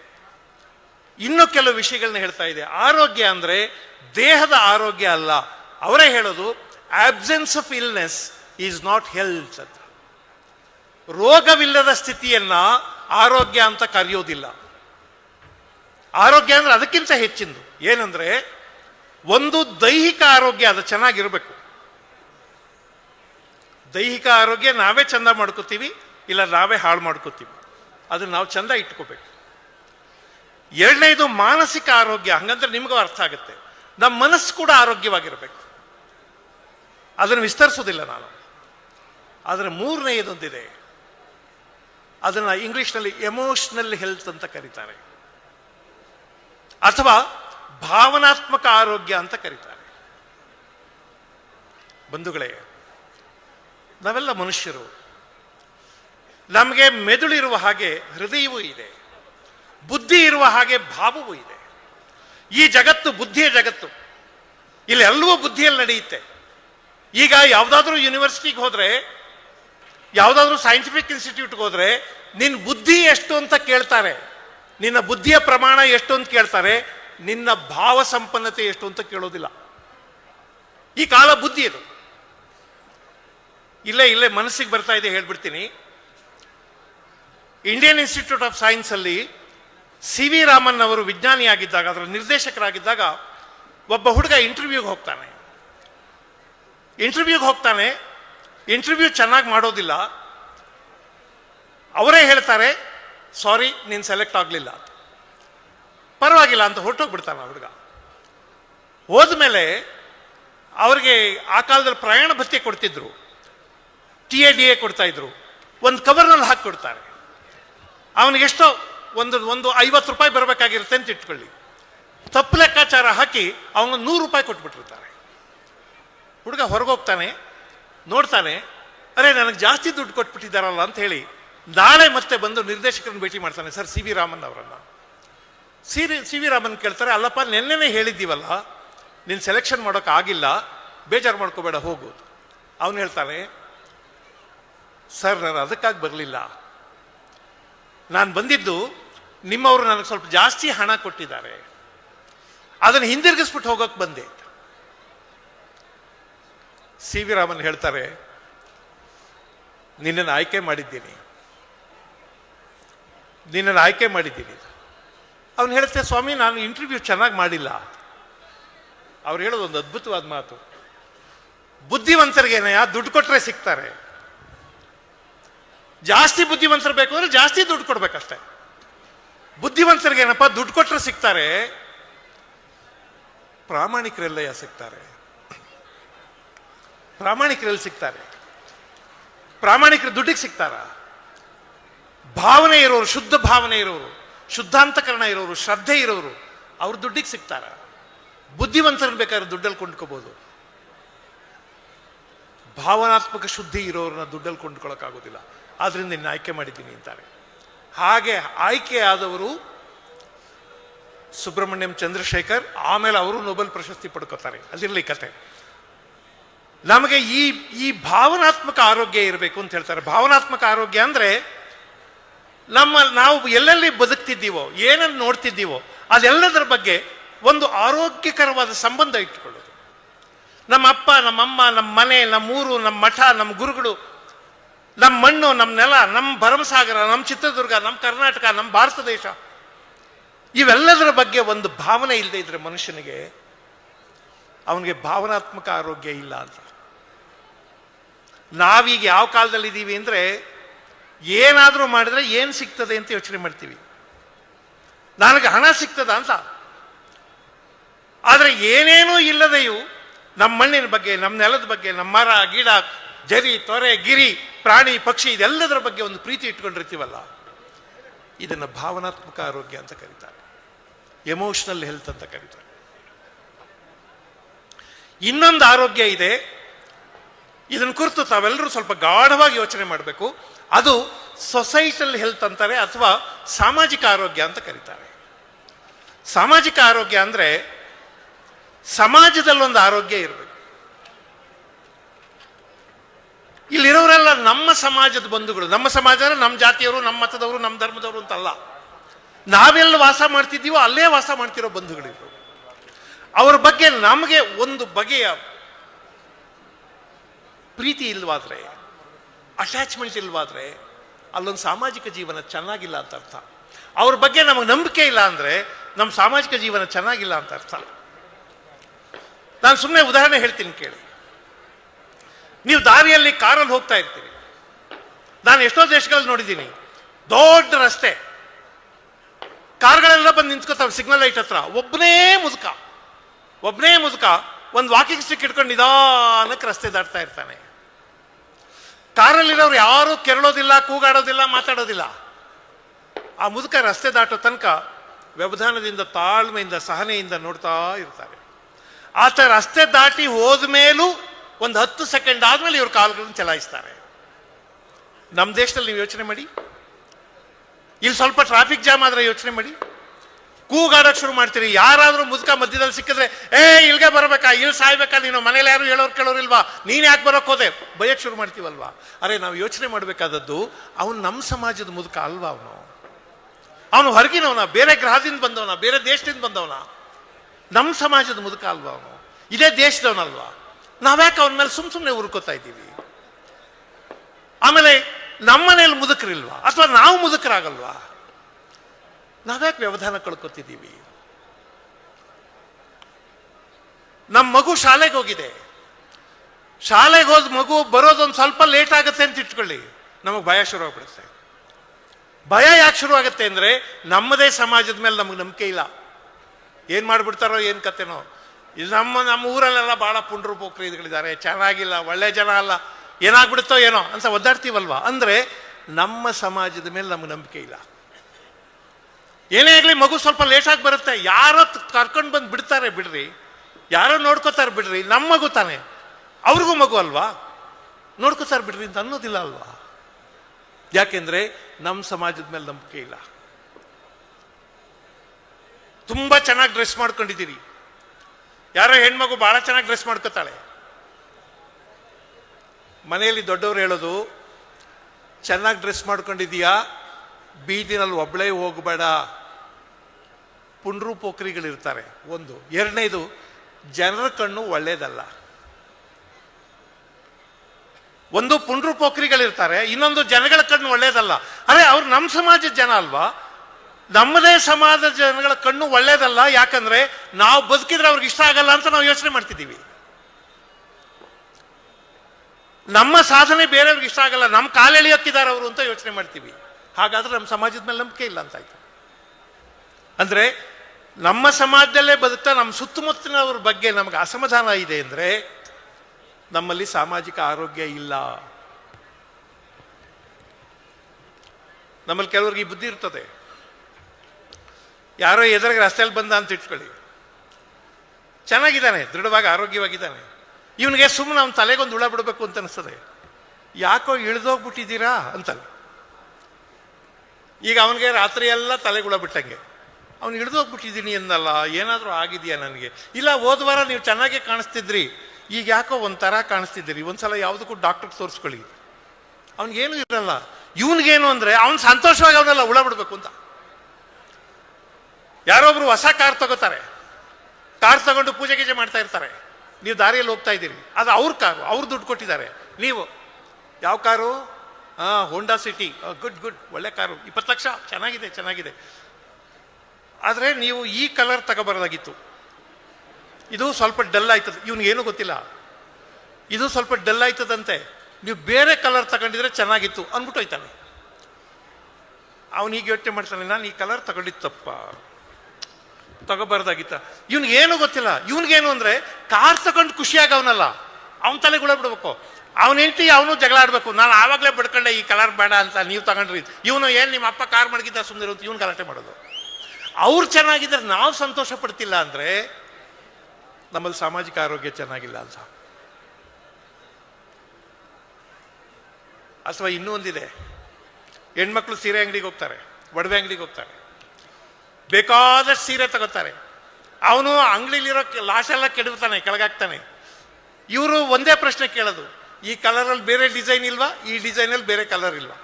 ಇನ್ನೂ ಕೆಲವು ವಿಷಯಗಳನ್ನ ಹೇಳ್ತಾ ಇದೆ. ಆರೋಗ್ಯ ಅಂದರೆ ದೇಹದ ಆರೋಗ್ಯ ಅಲ್ಲ. ಅವರೇ ಹೇಳೋದು absence of illness is not health ಅಂತ. ರೋಗವಿಲ್ಲದ ಸ್ಥಿತಿಯನ್ನ ಆರೋಗ್ಯ ಅಂತ ಕರೆಯೋದಿಲ್ಲ. ಆರೋಗ್ಯ ಅಂದ್ರೆ ಅದಕ್ಕಿಂತ ಹೆಚ್ಚಿಂದು. ಏನಂದ್ರೆ, ಒಂದು ದೈಹಿಕ ಆರೋಗ್ಯ ಅದು ಚೆನ್ನಾಗಿರಬೇಕು. ದೈಹಿಕ ಆರೋಗ್ಯ ನಾವೇ ಚಂದ ಮಾಡ್ಕೋತೀವಿ, ಇಲ್ಲ ನಾವೇ ಹಾಳು ಮಾಡ್ಕೋತೀವಿ. ಅದನ್ನ ನಾವು ಚಂದ ಇಟ್ಕೋಬೇಕು. ಎರಡನೇದು ಮಾನಸಿಕ ಆರೋಗ್ಯ, ಹಂಗಂದ್ರೆ ನಿಮಗೂ ಅರ್ಥ ಆಗುತ್ತೆ. ನಮ್ಮ ಮನಸ್ಸು ಕೂಡ ಆರೋಗ್ಯವಾಗಿರಬೇಕು. ಅದನ್ನು ವಿಸ್ತರಿಸೋದಿಲ್ಲ ನಾನು. ಅದರ ಮೂರನೆಯದೊಂದಿದೆ. ಅದನ್ನು ಇಂಗ್ಲಿಷ್ನಲ್ಲಿ ಎಮೋಷ್ನಲ್ ಹೆಲ್ತ್ ಅಂತ ಕರೀತಾರೆ. ಅಥವಾ ಭಾವನಾತ್ಮಕ ಆರೋಗ್ಯ ಅಂತ ಕರೀತಾರೆ. ಬಂಧುಗಳೇ, ನಾವೆಲ್ಲ ಮನುಷ್ಯರು. ನಮಗೆ ಮೆದುಳಿರುವ ಹಾಗೆ ಹೃದಯವೂ ಇದೆ, ಬುದ್ಧಿ ಇರುವ ಹಾಗೆ ಭಾವವೂ ಇದೆ. ಈ ಜಗತ್ತು ಬುದ್ಧಿಯ ಜಗತ್ತು. ಇಲ್ಲಿ ಎಲ್ಲವೂ ಬುದ್ಧಿಯಲ್ಲಿ ನಡೆಯುತ್ತೆ. ಈಗ ಯಾವುದಾದ್ರೂ ಯೂನಿವರ್ಸಿಟಿಗೆ ಹೋದರೆ, ಯಾವುದಾದ್ರೂ ಸೈಂಟಿಫಿಕ್ ಇನ್ಸ್ಟಿಟ್ಯೂಟ್ಗೆ ಹೋದರೆ ನಿನ್ನ ಬುದ್ಧಿ ಎಷ್ಟು ಅಂತ ಕೇಳ್ತಾರೆ, ನಿನ್ನ ಬುದ್ಧಿಯ ಪ್ರಮಾಣ ಎಷ್ಟು ಅಂತ ಕೇಳ್ತಾರೆ, ನಿನ್ನ ಭಾವ ಸಂಪನ್ನತೆ ಎಷ್ಟು ಅಂತ ಕೇಳೋದಿಲ್ಲ. ಈ ಕಾಲ ಬುದ್ಧಿ ಇದು. ಇಲ್ಲೇ ಇಲ್ಲೇ ಮನಸ್ಸಿಗೆ ಬರ್ತಾ ಇದೆ ಹೇಳ್ಬಿಡ್ತೀನಿ. ಇಂಡಿಯನ್ ಇನ್ಸ್ಟಿಟ್ಯೂಟ್ ಆಫ್ ಸೈನ್ಸ್ ಅಲ್ಲಿ ಸಿ ವಿ ರಾಮನ್ ಅವರು ವಿಜ್ಞಾನಿಯಾಗಿದ್ದಾಗ, ಅದರ ನಿರ್ದೇಶಕರಾಗಿದ್ದಾಗ ಒಬ್ಬ ಹುಡುಗ ಇಂಟರ್ವ್ಯೂಗೆ ಹೋಗ್ತಾನೆ. ಇಂಟರ್ವ್ಯೂಗೆ ಹೋಗ್ತಾನೆ. ಇಂಟರ್ವ್ಯೂ ಚೆನ್ನಾಗಿ ಮಾಡೋದಿಲ್ಲ. ಅವರೇ ಹೇಳ್ತಾರೆ ಸಾರಿ ನೀನು ಸೆಲೆಕ್ಟ್ ಆಗಲಿಲ್ಲ. ಪರವಾಗಿಲ್ಲ ಅಂತ ಹೊರಟೋಗ್ಬಿಡ್ತಾನೆ ಹುಡುಗ. ಹೋದ್ಮೇಲೆ ಅವ್ರಿಗೆ ಆ ಕಾಲದಲ್ಲಿ ಪ್ರಯಾಣ ಭತ್ಯೆ ಕೊಡ್ತಿದ್ರು. ಟಿ ಎ ಡಿ ಎ ಕೊಡ್ತಾ ಇದ್ರು. ಒಂದು ಕವರ್ನಲ್ಲಿ ಹಾಕಿ ಕೊಡ್ತಾರೆ ಅವನಿಗೆ ಎಷ್ಟೋ ಒಂದು ಒಂದು ಐವತ್ತು ರೂಪಾಯಿ ಬರಬೇಕಾಗಿರುತ್ತೆ ಅಂತ ಇಟ್ಕೊಳ್ಳಿ. ತಪ್ಪು ಲೆಕ್ಕಾಚಾರ ಹಾಕಿ ಅವನು ನೂರು ರೂಪಾಯಿ ಕೊಟ್ಬಿಟ್ಟಿರ್ತಾರೆ ಹುಡುಗ ಹೊರಗೋಗ್ತಾನೆ, ನೋಡ್ತಾನೆ, ಅರೆ, ನನಗೆ ಜಾಸ್ತಿ ದುಡ್ಡು ಕೊಟ್ಬಿಟ್ಟಿದ್ದಾರಲ್ಲ ಅಂತ ಹೇಳಿ ನಾಳೆ ಮತ್ತೆ ಬಂದು ನಿರ್ದೇಶಕರನ್ನ ಭೇಟಿ ಮಾಡ್ತಾನೆ ಸರ್ ಸಿ ವಿ ರಾಮನ್ ಅವರನ್ನು. ಸಿರಿ ಸಿ ವಿ ರಾಮನ್ ಕೇಳ್ತಾರೆ, ಅಲ್ಲಪ್ಪ, ನೆನ್ನೆನೇ ಹೇಳಿದ್ದೀವಲ್ಲ, ನೀನು ಸೆಲೆಕ್ಷನ್ ಮಾಡೋಕ್ಕಾಗಿಲ್ಲ ಬೇಜಾರು ಮಾಡ್ಕೋಬೇಡ, ಹೋಗು. ಅವನು ಹೇಳ್ತಾನೆ, ಸರ್, ನಾನು ಅದಕ್ಕಾಗಿ ಬರಲಿಲ್ಲ. ನಾನು ಬಂದಿದ್ದು, ನಿಮ್ಮವರು ನನಗೆ ಸ್ವಲ್ಪ ಜಾಸ್ತಿ ಹಣ ಕೊಟ್ಟಿದ್ದಾರೆ. ಅದನ್ನು ಹಿಂದಿರುಗಿಸ್ಬಿಟ್ಟು ಹೋಗೋಕೆ ಬಂದೆ. ಸಿ ವಿ ರಾಮನ್ ಹೇಳ್ತಾರೆ, ನಿನ್ನನ್ನು ಆಯ್ಕೆ ಮಾಡಿದ್ದೀನಿ. ನಿನ್ನನ್ನು ಆಯ್ಕೆ ಮಾಡಿದ್ದೀನಿ. ಅವನು ಹೇಳುತ್ತೆ ಸ್ವಾಮಿ, ನಾನು ಇಂಟರ್ವ್ಯೂ ಚೆನ್ನಾಗಿ ಮಾಡಿಲ್ಲ. ಅವ್ರು ಹೇಳೋದು ಒಂದು ಅದ್ಭುತವಾದ ಮಾತು. ಬುದ್ಧಿವಂತರಿಗೇನಯ್ಯ ದುಡ್ಡು ಕೊಟ್ಟರೆ ಸಿಗ್ತಾರೆ. ಜಾಸ್ತಿ ಬುದ್ಧಿವಂತರು ಬೇಕು ಅಂದ್ರೆ ಜಾಸ್ತಿ ದುಡ್ಡು ಕೊಡ್ಬೇಕಷ್ಟೆ. ಬುದ್ಧಿವಂತರಿಗೇನಪ್ಪ ದುಡ್ಡು ಕೊಟ್ಟರೆ ಸಿಗ್ತಾರೆ, ಪ್ರಾಮಾಣಿಕರೆಲ್ಲಯ್ಯ ಸಿಗ್ತಾರೆ. ಪ್ರಾಮಾಣಿಕರಲ್ಲಿ ಸಿಗ್ತಾರೆ. ಪ್ರಾಮಾಣಿಕರು ದುಡ್ಡಿಗೆ ಸಿಗ್ತಾರ? ಭಾವನೆ ಇರೋರು, ಶುದ್ಧ ಭಾವನೆ ಇರೋರು, ಶುದ್ಧಾಂತಕರಣ ಇರೋರು, ಶ್ರದ್ಧೆ ಇರೋರು, ಅವ್ರ ದುಡ್ಡಿಗೆ ಸಿಗ್ತಾರ? ಬುದ್ಧಿವಂತರನ್ನ ಬೇಕಾದ್ರೆ ದುಡ್ಡಲ್ಲಿ ಕೊಂಡ್ಕೋಬಹುದು ಭಾವನಾತ್ಮಕ ಶುದ್ಧಿ ಇರೋರನ್ನ ದುಡ್ಡಲ್ಲಿ ಕೊಂಡ್ಕೊಳ್ಳೋಕ್ಕಾಗೋದಿಲ್ಲ ಆದ್ರಿಂದ ನಿನ್ನ ಆಯ್ಕೆ ಮಾಡಿದ್ದೀನಿ ಅಂತಾರೆ. ಹಾಗೆ ಆಯ್ಕೆ ಆದವರು ಸುಬ್ರಹ್ಮಣ್ಯಂ ಚಂದ್ರಶೇಖರ್, ಆಮೇಲೆ ಅವರು ನೊಬೆಲ್ ಪ್ರಶಸ್ತಿ ಪಡ್ಕೋತಾರೆ. ಅದಿರಲಿ ಕತೆ. ನಮಗೆ ಈ ಈ ಭಾವನಾತ್ಮಕ ಆರೋಗ್ಯ ಇರಬೇಕು ಅಂತ ಹೇಳ್ತಾರೆ. ಭಾವನಾತ್ಮಕ ಆರೋಗ್ಯ ಅಂದ್ರೆ ನಮ್ಮ, ನಾವು ಎಲ್ಲೆಲ್ಲಿ ಬದುಕ್ತಿದ್ದೀವೋ, ಏನನ್ನು ನೋಡ್ತಿದ್ದೀವೋ, ಅದೆಲ್ಲದರ ಬಗ್ಗೆ ಒಂದು ಆರೋಗ್ಯಕರವಾದ ಸಂಬಂಧ ಇಟ್ಕೊಳ್ಳೋದು ನಮ್ಮ ಅಪ್ಪ ನಮ್ಮಮ್ಮ ನಮ್ಮ ಮನೆ, ನಮ್ಮ ಊರು, ನಮ್ಮ ಮಠ, ನಮ್ಮ ಗುರುಗಳು ನಮ್ಮ ಮಣ್ಣು ನಮ್ಮ ನೆಲ ನಮ್ಮ ಭರಮಸಾಗರ ನಮ್ಮ ಚಿತ್ರದುರ್ಗ ನಮ್ಮ ಕರ್ನಾಟಕ ನಮ್ಮ ಭಾರತ ದೇಶ. ಇವೆಲ್ಲದರ ಬಗ್ಗೆ ಒಂದು ಭಾವನೆ ಇಲ್ಲದೆ ಇದ್ರೆ ಮನುಷ್ಯನಿಗೆ ಅವನಿಗೆ ಭಾವನಾತ್ಮಕ ಆರೋಗ್ಯ ಇಲ್ಲ ಅಂತ. ನಾವೀಗ ಯಾವ ಕಾಲದಲ್ಲಿ ಇದ್ದೀವಿ ಅಂದ್ರೆ ಏನಾದರೂ ಮಾಡಿದ್ರೆ ಏನು ಸಿಗ್ತದೆ ಅಂತ ಯೋಚನೆ ಮಾಡ್ತೀವಿ. ನನಗೆ ಹಣ ಸಿಗ್ತದ ಅಂತ. ಆದರೆ ಏನೇನೂ ಇಲ್ಲದೆಯೂ ನಮ್ಮ ಮಣ್ಣಿನ ಬಗ್ಗೆ ನಮ್ಮ ನೆಲದ ಬಗ್ಗೆ ನಮ್ಮ ಮರ, ಗಿಡ ಜರಿ, ತೊರೆ, ಗಿರಿ, ಪ್ರಾಣಿ, ಪಕ್ಷಿ, ಇದೆಲ್ಲದರ ಬಗ್ಗೆ ಒಂದು ಪ್ರೀತಿ ಇಟ್ಕೊಂಡಿರ್ತೀವಲ್ಲ? ಇದನ್ನು ಭಾವನಾತ್ಮಕ ಆರೋಗ್ಯ ಅಂತ ಕರೀತಾರೆ. ಎಮೋಷನಲ್ ಹೆಲ್ತ್ ಅಂತ ಕರೀತಾರೆ. ಇನ್ನೊಂದು ಆರೋಗ್ಯ ಇದೆ. ಇದನ್ನು ಕುರಿತು ತಾವೆಲ್ಲರೂ ಸ್ವಲ್ಪ ಗಾಢವಾಗಿ ಯೋಚನೆ ಮಾಡಬೇಕು. ಅದು ಸೊಸೈಟಲ್ ಹೆಲ್ತ್ ಅಂತಾರೆ ಅಥವಾ ಸಾಮಾಜಿಕ ಆರೋಗ್ಯ ಅಂತ ಕರೀತಾರೆ. ಸಾಮಾಜಿಕ ಆರೋಗ್ಯ ಅಂದ್ರೆ ಸಮಾಜದಲ್ಲೊಂದು ಆರೋಗ್ಯ ಇರಬೇಕು. ಇಲ್ಲಿರೋರೆಲ್ಲ ನಮ್ಮ ಸಮಾಜದ ಬಂಧುಗಳು. ನಮ್ಮ ಸಮಾಜ ನಮ್ಮ ಜಾತಿಯವರು, ನಮ್ಮ ಮತದವರು, ನಮ್ಮ ಧರ್ಮದವರು ಅಂತಲ್ಲ. ನಾವೆಲ್ಲ ವಾಸ ಮಾಡ್ತಿದ್ದೀವೋ, ಅಲ್ಲೇ ವಾಸ ಮಾಡ್ತಿರೋ ಬಂಧುಗಳಿರು ಅವ್ರ ಬಗ್ಗೆ ನಮಗೆ ಒಂದು ಬಗೆಯ ಪ್ರೀತಿ ಇಲ್ವಾದ್ರೆ ಅಟ್ಯಾಚ್ಮೆಂಟ್ ಇಲ್ವಾದ್ರೆ, ಅಲ್ಲೊಂದು ಸಾಮಾಜಿಕ ಜೀವನ ಚೆನ್ನಾಗಿಲ್ಲ ಅಂತ ಅರ್ಥ. ಅವ್ರ ಬಗ್ಗೆ ನಮಗೆ ನಂಬಿಕೆ ಇಲ್ಲ ಅಂದರೆ ನಮ್ಮ ಸಾಮಾಜಿಕ ಜೀವನ ಚೆನ್ನಾಗಿಲ್ಲ ಅಂತ ಅರ್ಥ. ನಾನು ಸುಮ್ಮನೆ ಉದಾಹರಣೆ ಹೇಳ್ತೀನಿ ಕೇಳಿ. ನೀವು ದಾರಿಯಲ್ಲಿ ಕಾರಲ್ಲಿ ಹೋಗ್ತಾ ಇರ್ತೀರಿ. ನಾನು ಎಷ್ಟೋ ದೇಶಗಳಲ್ಲಿ ನೋಡಿದ್ದೀನಿ. ದೊಡ್ಡ ರಸ್ತೆ. ಕಾರ್ಗಳೆಲ್ಲ ಬಂದು ನಿಂತ್ಕೋತಾವೆ ಸಿಗ್ನಲ್ ಲೈಟ್ ಹತ್ರ. ಒಬ್ಬನೇ ಮುದುಕ. ಒಬ್ಬನೇ ಮುದುಕ ಒಂದು ವಾಕಿಂಗ್ ಸ್ಟಿಕ್ ಇಟ್ಕೊಂಡು ನಿಧಾನಕ್ಕೆ ರಸ್ತೆ ದಾಟ್ತಾ ಇರ್ತಾನೆ. ಕಾರಲ್ಲಿರೋರು ಯಾರೂ ಕೆರಳೋದಿಲ್ಲ, ಕೂಗಾಡೋದಿಲ್ಲ, ಮಾತಾಡೋದಿಲ್ಲ. ಆ ಮುದುಕ ರಸ್ತೆ ದಾಟೋ ತನಕ ವ್ಯವಧಾನದಿಂದ, ತಾಳ್ಮೆಯಿಂದ, ಸಹನೆಯಿಂದ ನೋಡ್ತಾ ಇರ್ತಾರೆ. ಆತ ರಸ್ತೆ ದಾಟಿ ಹೋದ ಮೇಲೂ ಒಂದು ಹತ್ತು ಸೆಕೆಂಡ್ ಆದಮೇಲೆ ಇವರು ಕಾಲುಗಳನ್ನು ಚಲಾಯಿಸ್ತಾರೆ. ನಮ್ಮ ದೇಶದಲ್ಲಿ ನೀವು ಯೋಚನೆ ಮಾಡಿ. ಇಲ್ಲಿ ಸ್ವಲ್ಪ ಟ್ರಾಫಿಕ್ ಜಾಮ್ ಆದರೆ ಯೋಚನೆ ಮಾಡಿ. ಕೂಗಾಡೋಕೆ ಶುರು ಮಾಡ್ತೀರಿ. ಯಾರಾದರೂ ಮುದುಕ ಮಧ್ಯದಲ್ಲಿ ಸಿಕ್ಕಿದ್ರೆ, ಏ ಇಲ್ಲಿಗೆ ಬರಬೇಕಾ? ಇಲ್ಲಿ ಸಾಯ್ಬೇಕಾ? ನೀನು ಮನೇಲಿ ಯಾರು ಹೇಳೋರು ಕೇಳೋರಿಲ್ವಾ ನೀನು ಯಾಕೆ ಬರೋಕ್ಕೆ ಹೋದೆ? ಬಯಕ್ಕೆ ಶುರು ಮಾಡ್ತೀವಲ್ವಾ? ಅರೆ, ನಾವು ಯೋಚನೆ ಮಾಡಬೇಕಾದದ್ದು, ಅವನು ನಮ್ಮ ಸಮಾಜದ ಮುದುಕ ಅಲ್ವಾ ಅವನು? ಅವನು ಹೊರಗಿನವನ, ಬೇರೆ ಗ್ರಹದಿಂದ ಬಂದವನ, ಬೇರೆ ದೇಶದಿಂದ ಬಂದವನ. ನಮ್ಮ ಸಮಾಜದ ಮುದುಕ ಅಲ್ವಾ ಅವನು? ಇದೇ ದೇಶದವನಲ್ವಾ? ನಾವ್ಯಾಕೆ ಅವನ ಮೇಲೆ ಸುಮ್ ಸುಮ್ಮನೆ ಉರ್ಕೋತಾ ಇದ್ದೀವಿ? ಆಮೇಲೆ ನಮ್ಮನೇಲಿ ಮುದುಕರಿಲ್ವಾ? ಅಥವಾ ನಾವು ಮುದುಕರಾಗಲ್ವಾ? ನಾವ್ಯಾಕೆ ವ್ಯವಧಾನ ಕಳ್ಕೊತಿದ್ದೀವಿ? ನಮ್ಮ ಮಗು ಶಾಲೆಗೆ ಹೋಗಿದೆ. ಶಾಲೆಗೆ ಹೋದ ಮಗು ಬರೋದೊಂದು ಸ್ವಲ್ಪ ಲೇಟ್ ಆಗುತ್ತೆ ಅಂತ ಇಟ್ಕೊಳ್ಳಿ. ನಮಗೆ ಭಯ ಶುರು ಆಗ್ಬಿಡುತ್ತೆ. ಭಯ ಯಾಕೆ ಶುರು ಆಗುತ್ತೆ ಅಂದ್ರೆ ನಮ್ಮದೇ ಸಮಾಜದ ಮೇಲೆ ನಮಗೆ ನಂಬಿಕೆ ಇಲ್ಲ. ಏನು ಮಾಡಿಬಿಡ್ತಾರೋ, ಏನು ಕತೆನೋ. ಇದು ನಮ್ಮ ನಮ್ಮ ಊರಲ್ಲೆಲ್ಲ ಭಾಳ ಪುಂಡ್ರು ಪೋಕ್ರಿ ಇದುಗಳಿದ್ದಾರೆ ಚೆನ್ನಾಗಿಲ್ಲ, ಒಳ್ಳೆ ಜನ ಅಲ್ಲ, ಏನಾಗ್ಬಿಡುತ್ತೋ ಏನೋ ಅಂತ ಒದ್ದಾಡ್ತೀವಲ್ವ? ಅಂದರೆ ನಮ್ಮ ಸಮಾಜದ ಮೇಲೆ ನಮ್ಗೆ ನಂಬಿಕೆ ಇಲ್ಲ. ಏನೇ ಆಗಲಿ ಮಗು ಸ್ವಲ್ಪ ಲೇಟಾಗಿ ಬರುತ್ತೆ. ಯಾರೋ ಕರ್ಕೊಂಡು ಬಂದು ಬಿಡ್ತಾರೆ ಬಿಡ್ರಿ. ಯಾರೋ ನೋಡ್ಕೋತಾರೆ ಬಿಡ್ರಿ. ನಮ್ಮ ಮಗು ತಾನೆ. ಅವ್ರಿಗೂ ಮಗು ಅಲ್ವಾ? ನೋಡ್ಕೋತಾರೆ ಬಿಡ್ರಿ ಅಂತ ಅನ್ನೋದಿಲ್ಲ ಅಲ್ವಾ? ಯಾಕೆಂದ್ರೆ ನಮ್ಮ ಸಮಾಜದ ಮೇಲೆ ನಂಬಿಕೆ ಇಲ್ಲ. ತುಂಬಾ ಚೆನ್ನಾಗಿ ಡ್ರೆಸ್ ಮಾಡ್ಕೊಂಡಿದ್ದೀರಿ. ಯಾರೋ ಹೆಣ್ಮಗು ಬಹಳ ಚೆನ್ನಾಗಿ ಡ್ರೆಸ್ ಮಾಡ್ಕೋತಾಳೆ. ಮನೆಯಲ್ಲಿ ದೊಡ್ಡವರು ಹೇಳೋದು, ಚೆನ್ನಾಗಿ ಡ್ರೆಸ್ ಮಾಡ್ಕೊಂಡಿದೀಯಾ ಬೀದಿನಲ್ಲಿ ಒಬ್ಬಳೇ ಹೋಗಬೇಡ. ಪುಂಡ್ರು ಪೋಖ್ರಿಗಳಿರ್ತಾರೆ ಒಂದು. ಎರಡನೇದು, ಜನರ ಕಣ್ಣು ಒಳ್ಳೇದಲ್ಲ. ಒಂದು ಪುಂಡ್ರು ಪೋಖ್ರಿಗಳಿರ್ತಾರೆ ಇನ್ನೊಂದು ಜನಗಳ ಕಣ್ಣು ಒಳ್ಳೇದಲ್ಲ. ಅರೆ, ಅವ್ರು ನಮ್ಮ ಸಮಾಜದ ಜನ ಅಲ್ವಾ? ನಮ್ಮದೇ ಸಮಾಜದ ಜನಗಳ ಕಣ್ಣು ಒಳ್ಳೇದಲ್ಲ ಯಾಕಂದ್ರೆ ನಾವು ಬದುಕಿದ್ರೆ ಅವ್ರಿಗೆ ಇಷ್ಟ ಆಗಲ್ಲ ಅಂತ ನಾವು ಯೋಚನೆ ಮಾಡ್ತಿದ್ದೀವಿ. ನಮ್ಮ ಸಾಧನೆ ಬೇರೆಯವ್ರಿಗೆ ಇಷ್ಟ ಆಗಲ್ಲ, ನಮ್ಮ ಕಾಲೆಳೆಯೋಕ್ಕಿದ್ದಾರೆ ಅವರು ಅಂತ ಯೋಚನೆ ಮಾಡ್ತೀವಿ. ಹಾಗಾದ್ರೆ ನಮ್ಮ ಸಮಾಜದ ಮೇಲೆ ನಂಬಿಕೆ ಇಲ್ಲ ಅಂತ ಆಯ್ತು. ಅಂದ್ರೆ ನಮ್ಮ ಸಮಾಜದಲ್ಲೇ ಬದುಕ್ತಾ ನಮ್ಮ ಸುತ್ತಮುತ್ತಲಿನವ್ರ ಬಗ್ಗೆ ನಮಗೆ ಅಸಮಾಧಾನ ಇದೆ ಅಂದ್ರೆ ನಮ್ಮಲ್ಲಿ ಸಾಮಾಜಿಕ ಆರೋಗ್ಯ ಇಲ್ಲ. ನಮ್ಮಲ್ಲಿ ಕೆಲವರಿಗೆ ಬುದ್ಧಿ ಇರ್ತದೆ. ಯಾರೋ ಎದುರಿಗೆ ರಸ್ತೆಯಲ್ಲಿ ಬಂದ ಅಂತ ಇಟ್ಕೊಳ್ಳಿ. ಚೆನ್ನಾಗಿದ್ದಾನೆ, ದೃಢವಾಗಿ ಆರೋಗ್ಯವಾಗಿದ್ದಾನೆ. ಇವನಿಗೆ ಸುಮ್ಮನೆ ಅವ್ನ ತಲೆಗೊಂದು ಹುಳ ಬಿಡಬೇಕು ಅಂತ ಅನಿಸ್ತದೆ. ಯಾಕೋ ಇಳಿದೋಗ್ಬಿಟ್ಟಿದ್ದೀರಾ ಅಂತಲ್ಲ. ಈಗ ಅವನಿಗೆ ರಾತ್ರಿ ಎಲ್ಲ ತಲೆಗುಳ ಬಿಟ್ಟಂಗೆ. ಅವ್ನು ಹಿಡಿದೋಗ್ಬಿಟ್ಟಿದ್ದೀನಿ ಅನ್ನಲ್ಲ, ಏನಾದರೂ ಆಗಿದೆಯಾ ನನಗೆ? ಇಲ್ಲ, ಹೋದ ವಾರ ನೀವು ಚೆನ್ನಾಗೇ ಕಾಣಿಸ್ತಿದ್ರಿ. ಈಗ ಯಾಕೋ ಒಂಥರ ಕಾಣಿಸ್ತಿದ್ದೀರಿ? ಒಂದ್ಸಲ ಯಾವುದಕ್ಕೂ ಡಾಕ್ಟ್ರಿಗೆ ತೋರಿಸ್ಕೊಳ್ಳಿ. ಅವ್ನಿಗೇನು ಇರಲ್ಲ. ಇವನಿಗೇನು ಅಂದ್ರೆ ಅವ್ನು ಸಂತೋಷವಾಗಿ ಅವನೆಲ್ಲ ಹುಳ ಬಿಡಬೇಕು ಅಂತ. ಯಾರೊಬ್ರು ಹೊಸ ಕಾರ್ ತಗೋತಾರೆ. ಕಾರ್ ತಗೊಂಡು ಪೂಜೆ ಗೀಜೆ ಮಾಡ್ತಾ ಇರ್ತಾರೆ. ನೀವು ದಾರಿಯಲ್ಲಿ ಹೋಗ್ತಾ ಇದ್ದೀರಿ. ಅದು ಅವ್ರ ಕಾರು, ಅವ್ರು ದುಡ್ಡು ಕೊಟ್ಟಿದ್ದಾರೆ. ನೀವು ಯಾವ ಕಾರು? ಹಾಂ ಹೋಂಡಾ ಸಿಟಿ ಗುಡ್ ಗುಡ್ ಒಳ್ಳೆ ಕಾರು. ಇಪ್ಪತ್ತು ಲಕ್ಷ? ಚೆನ್ನಾಗಿದೆ ಚೆನ್ನಾಗಿದೆ. ಆದರೆ ನೀವು ಈ ಕಲರ್ ತಗೋಬಾರ್ದಾಗಿತ್ತು. ಇದು ಸ್ವಲ್ಪ ಡಲ್ ಆಯ್ತದೆ. ಇವನಿಗೇನು ಗೊತ್ತಿಲ್ಲ. ಇದು ಸ್ವಲ್ಪ ಡಲ್ ಆಯ್ತದಂತೆ. ನೀವು ಬೇರೆ ಕಲರ್ ತಗೊಂಡಿದ್ರೆ ಚೆನ್ನಾಗಿತ್ತು ಅಂದ್ಬಿಟ್ಟು ಹೋಯ್ತಾನೆ ಅವನು ಈಗ ಯೋಚನೆ ಮಾಡ್ತಾನೆ, ನಾನು ಈ ಕಲರ್ ತಗೊಂಡಿದ್ದು ತಪ್ಪ ಇವನಿಗೆ ಏನು ಗೊತ್ತಿಲ್ಲ. ಇವನಿಗೇನು ಅಂದ್ರೆ, ಕಾರ್ ತಗೊಂಡು ಖುಷಿಯಾಗವನಲ್ಲ ಅವನ ತಲೆ ಗುಳ ಬಿಡ್ಬೇಕು. ಅವನ ಹೆಂಡತಿ, ಅವನು ಜಗಳ ಆಡ್ಬೇಕು. ನಾನು ಆವಾಗಲೇ ಬಡ್ಕೊಂಡೆ, ಈ ಕಲರ್ ಬೇಡ ಅಂತ ನೀವು ತಗೊಂಡ್ರಿ. ಇವನು ಏನು ನಿಮ್ಮ ಅಪ್ಪ ಕಾರ್ ಮಡಗಿದ್ದ ಸುಂದರ ಅಂತ ಇವನು ಗಲಾಟೆ ಮಾಡೋದು. ಅವ್ರು ಚೆನ್ನಾಗಿದ್ರೆ ನಾವು ಸಂತೋಷ ಪಡ್ತಿಲ್ಲ ಅಂದರೆ, ನಮ್ಮಲ್ಲಿ ಸಾಮಾಜಿಕ ಆರೋಗ್ಯ ಚೆನ್ನಾಗಿಲ್ಲ ಅಂತ ಅಥವಾ ಇನ್ನೂ ಒಂದಿದೆ ಹೆಣ್ಮಕ್ಳು ಸೀರೆ ಅಂಗಡಿಗೆ ಹೋಗ್ತಾರೆ, ಒಡವೆ ಅಂಗಡಿಗೆ ಹೋಗ್ತಾರೆ. ಬೇಕಾದಷ್ಟು ಸೀರೆ ತಗೋತಾರೆ. ಅವನು ಅಂಗಡಿಲಿರೋ ಲಾಶೆಲ್ಲ ಎಲ್ಲ ಕೆಡವ್ತಾನೆ ಕೆಳಗಾಗ್ತಾನೆ ಇವರು ಒಂದೇ ಪ್ರಶ್ನೆ ಕೇಳೋದು, ಈ ಕಲರಲ್ಲಿ ಬೇರೆ ಡಿಸೈನ್ ಇಲ್ವಾ? ಈ ಡಿಸೈನಲ್ಲಿ ಬೇರೆ ಕಲರ್ ಇಲ್ವಾ?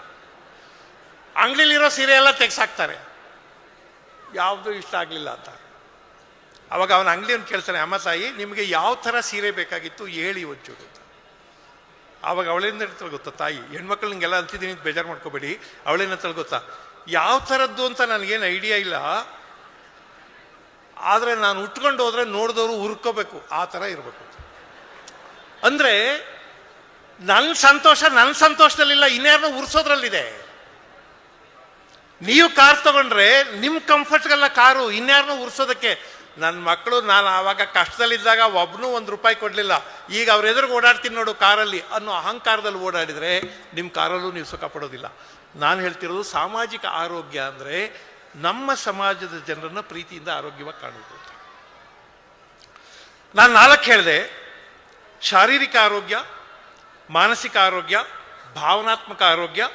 ಅಂಗಡಿಲಿರೋ ಸೀರೆ ಎಲ್ಲ ತೆಗ್ಸಾಕ್ತಾರೆ. ಯಾವುದು ಇಷ್ಟ ಆಗಲಿಲ್ಲ ಅಂತ. ಅವಾಗ ಅವನ ಅಂಗಡಿಯನ್ನು ಕೇಳ್ತಾನೆ, ಅಮ್ಮ ತಾಯಿ, ನಿಮಗೆ ಯಾವ ಥರ ಸೀರೆ ಬೇಕಾಗಿತ್ತು ಹೇಳಿ ಒಂಚೂರು ಅಂತ. ಆವಾಗ ಅವಳೇನು ಹೇಳ್ತಾಳೆ ಗೊತ್ತಾ ತಾಯಿ, ಹೆಣ್ಮಕ್ಳು ನಿಂಗೆಲ್ಲ ಅಂತಿದ್ದೀನಿ ಅಂತ ಬೇಜಾರು ಮಾಡ್ಕೋಬೇಡಿ. ಅವಳೇನಂತಳ ಗೊತ್ತಾ, ಯಾವ ಥರದ್ದು ಅಂತ ನನಗೇನು ಐಡಿಯಾ ಇಲ್ಲ. ಆದರೆ ನಾನು ಉಟ್ಕೊಂಡು ಹೋದರೆ ನೋಡಿದವರು ಹುರ್ಕೋಬೇಕು. ಆ ಥರ ಇರಬೇಕು. ಅಂದರೆ ನನ್ನ ಸಂತೋಷ ನನ್ನ ಸಂತೋಷದಲ್ಲಿಲ್ಲ, ಇನ್ಯಾರನ್ನೂ ಉರ್ಸೋದ್ರಲ್ಲಿದೆ ನೀವು ಕಾರ್ ತಗೊಂಡ್ರೆ ನಿಮ್ಮ ಕಂಫರ್ಟ್ಗೆಲ್ಲ ಕಾರು, ಇನ್ಯಾರನ್ನೂ ಉರ್ಸೋದಕ್ಕೆ ನನ್ನ ಮಕ್ಕಳು ನಾನು ಆವಾಗ ಕಷ್ಟದಲ್ಲಿದ್ದಾಗ ಒಬ್ಬನೂ ಒಂದು ರೂಪಾಯಿ ಕೊಡಲಿಲ್ಲ. ಈಗ ಅವ್ರ ಎದುರು ಓಡಾಡ್ತೀನಿ ನೋಡು ಕಾರಲ್ಲಿ ಅನ್ನೋ ಅಹಂಕಾರದಲ್ಲಿ ಓಡಾಡಿದರೆ ನಿಮ್ಮ ಕಾರಲ್ಲೂ ನೀವು ಸುಖ ಪಡೋದಿಲ್ಲ. ನಾನು ಹೇಳ್ತಿರೋದು ಸಾಮಾಜಿಕ ಆರೋಗ್ಯ ಅಂದರೆ ನಮ್ಮ ಸಮಾಜದ ಜನರನ್ನು ಪ್ರೀತಿಯಿಂದ ಆರೋಗ್ಯವಾಗಿ ಕಾಣುವುದು ನಾನು ನಾಲ್ಕು ಹೇಳಿದೆ, ಶಾರೀರಿಕ ಆರೋಗ್ಯ, ಮಾನಸಿಕ ಆರೋಗ್ಯ, ಭಾವನಾತ್ಮಕ ಆರೋಗ್ಯ,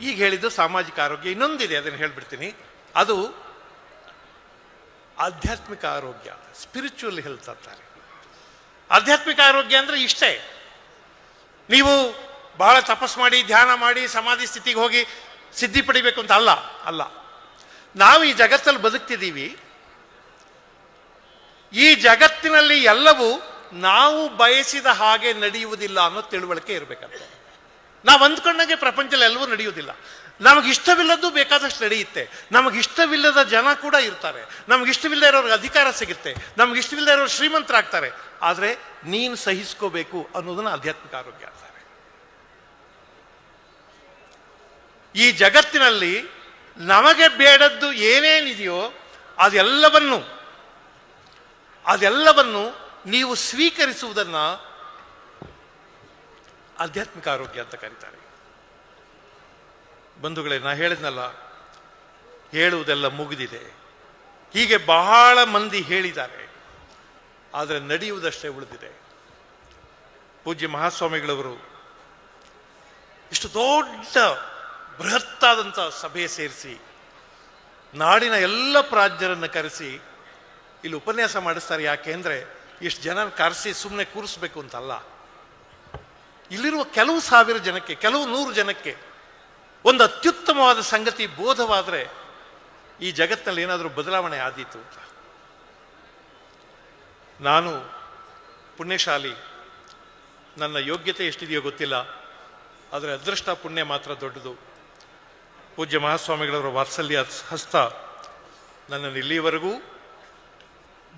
ಈಗ ಹೇಳಿದ್ದು ಸಾಮಾಜಿಕ ಆರೋಗ್ಯ, ಇನ್ನೊಂದಿದೆ ಅದನ್ನು ಹೇಳ್ಬಿಡ್ತೀನಿ. ಅದು ಆಧ್ಯಾತ್ಮಿಕ ಆರೋಗ್ಯ ಸ್ಪಿರಿಚುವಲ್ ಹೆಲ್ತ್ ಅಂತಾರೆ. ಆಧ್ಯಾತ್ಮಿಕ ಆರೋಗ್ಯ ಅಂದರೆ ಇಷ್ಟೇ. ನೀವು ಬಹಳ ತಪಸ್ ಮಾಡಿ, ಧ್ಯಾನ ಮಾಡಿ, ಸಮಾಧಿ ಸ್ಥಿತಿಗೆ ಹೋಗಿ ಸಿದ್ಧಿ ಪಡಿಬೇಕು ಅಂತ ಅಲ್ಲ ಅಲ್ಲ. ನಾವು ಈ ಜಗತ್ತಲ್ಲಿ ಬದುಕ್ತಿದ್ದೀವಿ. ಈ ಜಗತ್ತಿನಲ್ಲಿ ಎಲ್ಲವೂ ನಾವು ಬಯಸಿದ ಹಾಗೆ ನಡೆಯುವುದಿಲ್ಲ ಅನ್ನೋ ತಿಳುವಳಿಕೆ ಇರಬೇಕಂತ. ನಾವು ಅಂದ್ಕೊಂಡಂಗೆ ಪ್ರಪಂಚದಲ್ಲಿ ಎಲ್ಲವೂ ನಡೆಯುವುದಿಲ್ಲ. ನಮಗೆ ಇಷ್ಟವಿಲ್ಲದ್ದು ಬೇಕಾದಷ್ಟು ನಡೆಯುತ್ತೆ. ನಮಗೆ ಇಷ್ಟವಿಲ್ಲದ ಜನ ಕೂಡ ಇರ್ತಾರೆ. ನಮಗೆ ಇಷ್ಟವಿಲ್ಲದೆ ಇರೋರಿಗೆ ಅಧಿಕಾರ ಸಿಗುತ್ತೆ. ನಮಗೆ ಇಷ್ಟವಿಲ್ಲದೆ ಇರೋರು ಶ್ರೀಮಂತರಾಗ್ತಾರೆ. ಆದರೆ ನೀನು ಸಹಿಸ್ಕೋಬೇಕು ಅನ್ನೋದನ್ನ ಆಧ್ಯಾತ್ಮಿಕ ಆರೋಗ್ಯ ಅಂತಾರೆ. ಈ ಜಗತ್ತಿನಲ್ಲಿ ನಮಗೆ ಬೇಡದ್ದು ಏನೇನಿದೆಯೋ ಅದೆಲ್ಲವನ್ನು ಅದೆಲ್ಲವನ್ನು ನೀವು ಸ್ವೀಕರಿಸುವುದನ್ನ ಆಧ್ಯಾತ್ಮಿಕ ಆರೋಗ್ಯ ಅಂತ ಕರೀತಾರೆ. ಬಂಧುಗಳೇ, ನಾ ಹೇಳಿದ್ನಲ್ಲ, ಹೇಳುವುದೆಲ್ಲ ಮುಗಿದಿದೆ. ಹೀಗೆ ಬಹಳ ಮಂದಿ ಹೇಳಿದ್ದಾರೆ, ಆದರೆ ನಡೆಯುವುದಷ್ಟೇ ಉಳಿದಿದೆ. ಪೂಜ್ಯ ಮಹಾಸ್ವಾಮಿಗಳವರು, ಇಷ್ಟು ದೊಡ್ಡ ಬೃಹತ್ತಾದಂಥ ಸಭೆ ಸೇರಿಸಿ, ನಾಡಿನ ಎಲ್ಲ ಪ್ರಾಜ್ಯರನ್ನು ಕರೆಸಿ, ಇಲ್ಲಿ ಉಪನ್ಯಾಸ ಮಾಡಿಸ್ತಾರೆ ಯಾಕೆಂದ್ರೆ ಇಷ್ಟು ಜನ ಕರೆಸಿ ಸುಮ್ಮನೆ ಕೂರಿಸ್ಬೇಕು ಅಂತಲ್ಲ. ಇಲ್ಲಿರುವ ಕೆಲವು ಸಾವಿರ ಜನಕ್ಕೆ, ಕೆಲವು ನೂರು ಜನಕ್ಕೆ ಒಂದು ಅತ್ಯುತ್ತಮವಾದ ಸಂಗತಿ ಬೋಧವಾದರೆ, ಈ ಜಗತ್ತಿನಲ್ಲಿ ಏನಾದರೂ ಬದಲಾವಣೆ ಆದೀತು ಅಂತ. ನಾನು ಪುಣ್ಯಶಾಲಿ, ನನ್ನ ಯೋಗ್ಯತೆ ಎಷ್ಟಿದೆಯೋ ಗೊತ್ತಿಲ್ಲ, ಆದರೆ ಅದೃಷ್ಟ ಪುಣ್ಯ ಮಾತ್ರ ದೊಡ್ಡದು. ಪೂಜ್ಯ ಮಹಾಸ್ವಾಮಿಗಳವರ ವಾತ್ಸಲ್ಯ ಹಸ್ತ ನನ್ನನ್ನು ಇಲ್ಲಿಯವರೆಗೂ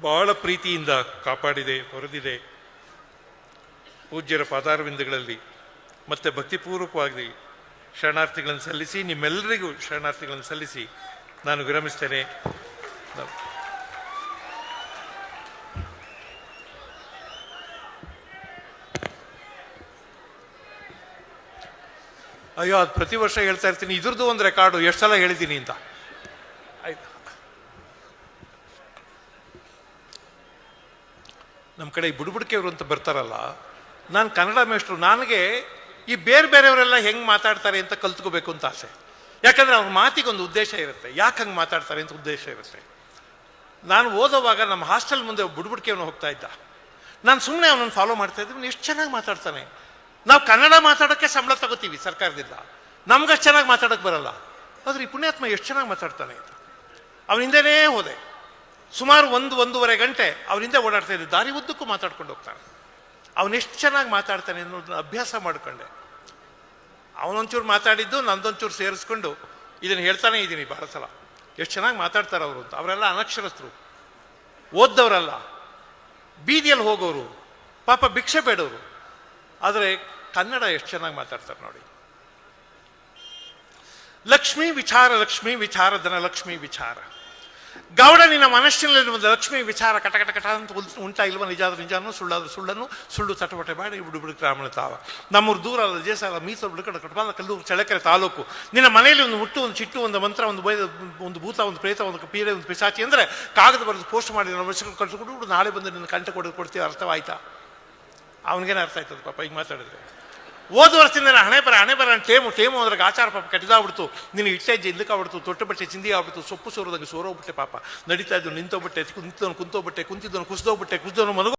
ಬಹಳ ಪ್ರೀತಿಯಿಂದ ಕಾಪಾಡಿದೆ ಹೊರದಿದೆ ಪೂಜ್ಯರ ಪಾದಾರವಿಂದಗಳಲ್ಲಿ ಮತ್ತೆ ಭಕ್ತಿಪೂರ್ವಕವಾಗಿ ಶರಣಾರ್ಥಿಗಳನ್ನು ಸಲ್ಲಿಸಿ, ನಿಮ್ಮೆಲ್ಲರಿಗೂ ಶರಣಾರ್ಥಿಗಳನ್ನು ಸಲ್ಲಿಸಿ ನಾನು ವಿರಮಿಸ್ತೇನೆ. ಅಯ್ಯೋ, ಅದು ಪ್ರತಿ ವರ್ಷ ಹೇಳ್ತಾ ಇರ್ತೀನಿ. ಇದ್ರದ್ದು ಒಂದು ರೆಕಾರ್ಡು ಎಷ್ಟು ಸಲ ಹೇಳಿದ್ದೀನಿ ಅಂತ. ಆಯ್ತು. ನಮ್ಮ ಕಡೆ ಈ ಬುಡ್ಬುಡ್ಕೆಯವರು ಅಂತ ಬರ್ತಾರಲ್ಲ, ನಾನು ಕನ್ನಡ ಮೇಷ್ಟ್ರು, ನನಗೆ ಈ ಬೇರೆ ಬೇರೆಯವರೆಲ್ಲ ಹೆಂಗೆ ಮಾತಾಡ್ತಾರೆ ಅಂತ ಕಲ್ತ್ಕೋಬೇಕು ಅಂತ ಆಸೆ. ಯಾಕಂದರೆ ಅವ್ರ ಮಾತಿಗೊಂದು ಉದ್ದೇಶ ಇರುತ್ತೆ. ಯಾಕೆ ಹಂಗೆ ಮಾತಾಡ್ತಾರೆ ಅಂತ ಉದ್ದೇಶ ಇರುತ್ತೆ. ನಾನು ಓದೋವಾಗ ನಮ್ಮ ಹಾಸ್ಟೆಲ್ ಮುಂದೆ ಬುಡ್ಬುಡ್ಕೆಯವನು ಹೋಗ್ತಾ ಇದ್ದ. ನಾನು ಸುಮ್ಮನೆ ಅವನನ್ನು ಫಾಲೋ ಮಾಡ್ತಾ ಇದ್ದೀನಿ ಎಷ್ಟು ಚೆನ್ನಾಗಿ ಮಾತಾಡ್ತಾನೆ. ನಾವು ಕನ್ನಡ ಮಾತಾಡೋಕ್ಕೆ ಸಂಬಳ ತಗೋತೀವಿ ಸರ್ಕಾರದಿಂದ. ನಮ್ಗಷ್ಟು ಚೆನ್ನಾಗಿ ಮಾತಾಡೋಕ್ಕೆ ಬರಲ್ಲ. ಆದರೆ ಈ ಪುಣ್ಯಾತ್ಮ ಎಷ್ಟು ಚೆನ್ನಾಗಿ ಮಾತಾಡ್ತಾನೆ ಅಂತ. ಅವನ ಹಿಂದೆನೇ ಹೋದೆ. ಸುಮಾರು ಒಂದು, ಒಂದೂವರೆ ಗಂಟೆ ಅವನಿಂದ ಓಡಾಡ್ತಾ ಇದ್ದೆ. ದಾರಿ ಉದ್ದಕ್ಕೂ ಮಾತಾಡ್ಕೊಂಡು ಹೋಗ್ತಾನೆ. ಅವನೆಷ್ಟು ಚೆನ್ನಾಗಿ ಮಾತಾಡ್ತಾನೆ ಅನ್ನೋದನ್ನ ಅಭ್ಯಾಸ ಮಾಡಿಕೊಂಡೆ. ಅವನೊಂಚೂರು ಮಾತಾಡಿದ್ದು ನಂದೊಂಚೂರು ಸೇರಿಸ್ಕೊಂಡು ಇದನ್ನು ಹೇಳ್ತಾನೆ ಇದ್ದೀನಿ ಬಹಳ ಸಲ. ಎಷ್ಟು ಚೆನ್ನಾಗಿ ಮಾತಾಡ್ತಾರೆ ಅವರು ಅಂತ. ಅವರೆಲ್ಲ ಅನಕ್ಷರಸ್ಥರು. ಓದ್ದವರಲ್ಲ. ಬೀದಿಯಲ್ಲಿ ಹೋಗೋರು. ಪಾಪ ಭಿಕ್ಷೆ ಬೇಡವರು ಆದರೆ ಕನ್ನಡ ಎಷ್ಟು ಚೆನ್ನಾಗಿ ಮಾತಾಡ್ತಾರೆ ನೋಡಿ. ಲಕ್ಷ್ಮೀ ವಿಚಾರ ಲಕ್ಷ್ಮೀ ವಿಚಾರ ಧನ ಲಕ್ಷ್ಮೀ ವಿಚಾರ. ಗೌಡ ನಿನ್ನ ಮನಸ್ಸಿನಲ್ಲಿ ಒಂದು ಲಕ್ಷ್ಮಿ ವಿಚಾರ ಕಟ ಕಟ ಕಟ ಅಂತ ಉಂಟಾ ಇಲ್ವ? ನಿಜ ಆದ್ರೆ ನಿಜಾನು, ಸುಳ್ಳಾದ್ರೆ ಸುಳ್ಳನ್ನು, ಸುಳ್ಳು ತಟಪಟೆ ಮಾಡಿ ಬಿಡು ಬಿಡು ಗ್ರಾಮೀಣ ತಾವ. ನಮ್ಮೂರು ದೂರ ಅಲ್ಲ ದೇಸಾಲ ಮೀಸಲು ಬಿಡುಕಡ ಕಟಪಾಲ ಕಲ್ಲೂರು ಚಳಕೆರೆ ತಾಲೂಕು. ನಿನ್ನ ಮನೆಯಲ್ಲಿ ಒಂದು ಮುಟ್ಟು, ಒಂದು ಚಿಟ್ಟು, ಒಂದು ಮಂತ್ರ, ಒಂದು ಬೈದ ಒಂದು ಭೂತ, ಒಂದು ಪ್ರೇತ, ಒಂದು ಪೀಡೆ, ಒಂದು ಪಿಶಾಚಿ ಅಂದರೆ ಕಾಗದ ಬರೆದು ಪೋಸ್ಟ್ ಮಾಡಿ ನಮ್ಮ ವರ್ಷಗಳು ಕಟ್ಟಿಸ್ಕೊಂಡು ನಾಳೆ ಬಂದು ನಿನ್ನ ಕಂಠ ಕೊಡೋದು ಕೊಡ್ತೀವಿ ಅರ್ಥವಾಯ್ತಾ? ಅವನಿಗೇನು ಅರ್ಥ ಆಯ್ತದ ಪಾಪ ಈಗ ಮಾತಾಡಿದ್ರೆ. ಹೋದ ವರ್ಷದಿಂದ ನಾನು ಹಣೆ ಬರ ಹಣೆ ಬರ ಟೇಮು ಟೇಮು ಅದ್ರಾಗ ಆಚಾರ ಪಾಪ ಕೆಟ್ಟದಾಗ್ಬಿಡ್ತು. ನಿನ್ನ ಇಟ್ಟೆಜ್ಜೆ ಹಿಂದಕ್ಕಾಗ್ಬಿಡ್ತು ತೊಟ್ಟು ಬಟ್ಟೆ ಚಿಂದಿ ಆಗ್ಬಿಡ್ತು, ಸೊಪ್ಪು ಸೋರೋದಂಗೆ ಸೋರೋಗ್ಬಿಟ್ಟೆ ಪಾಪ. ನಡೀತಾ ಇದ್ದು ನಿಂತೋಗ್ಬಿಟ್ಟೆ ಕುಂತವನು ಕುಂತೋಗ್ಬಿಟ್ಟೆ, ಕುಂತಿದ್ದವನು ಕುಸಿದೋಗ್ಬಿಟ್ಟೆ, ಕುಸ್ದವನು ಮನಗೋ